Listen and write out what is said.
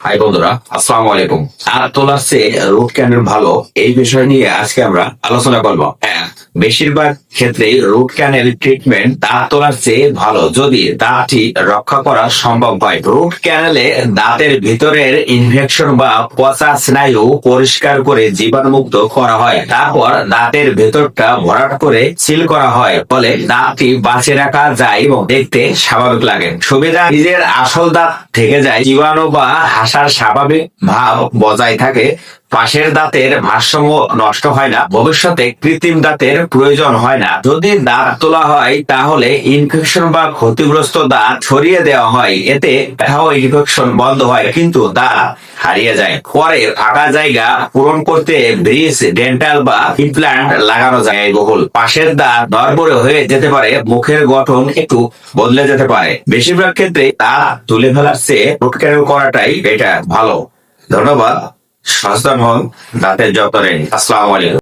High বন্ধুরা, আসসালাম আলাইকুম। আর তোলার চেয়ে রোড ক্যান্ডেল ভালো এই বিষয় নিয়ে আজকে আমরা আলোচনা করব। হ্যাঁ বেশিরভাগ ক্ষেত্রেই রুট ক্যানেল ট্রিটমেন্ট দাঁত তোলার চেয়ে ভালো। যদি দাঁতটি রক্ষা করা সম্ভব হয় রুট ক্যানেলে দাঁতের ভিতরের ইনফেকশন বা পচা স্নায়ু পরিষ্কার করে জীবাণুমুক্ত করা হয়। তারপর দাঁতের ভেতরটা ভরাট করে সিল করা হয়, ফলে দাঁতটি বাঁচিয়ে রাখা যায় এবং দেখতে স্বাভাবিক লাগে। সুবিধা, নিজের আসল দাঁত থেকে যায়। জীবাণু বা হাসার স্বাভাবিক ভাব বজায় থাকে। পাশের দাঁতের ভারসাম্য নষ্ট হয় না, ভবিষ্যতে কৃত্রিম দাঁতের প্রয়োজন হয় না। যদি দাঁত তোলা হয়, তাহলে ইনফেকশন বা ক্ষতিগ্রস্ত দাঁত ছড়িয়ে দেওয়া হয়। এতে ইনফেকশন বন্ধ হয়, কিন্তু দাঁত হারিয়ে যায়। পরে ফাঁকা জায়গা পূরণ করতে ব্রিজ, ডেন্টাল বা ইমপ্ল্যান্ট লাগানো যায় বহুল। পাশের দাঁত নড়বড়ে হয়ে যেতে পারে, মুখের গঠন একটু বদলে যেতে পারে। বেশিরভাগ ক্ষেত্রে দাঁত তুলে ফেলার চেয়ে রুট করাটাই এটা ভালো। ধন্যবাদ। সচেতন হন দাঁতের যত্ন। নিন আসসালামু আলাইকুম।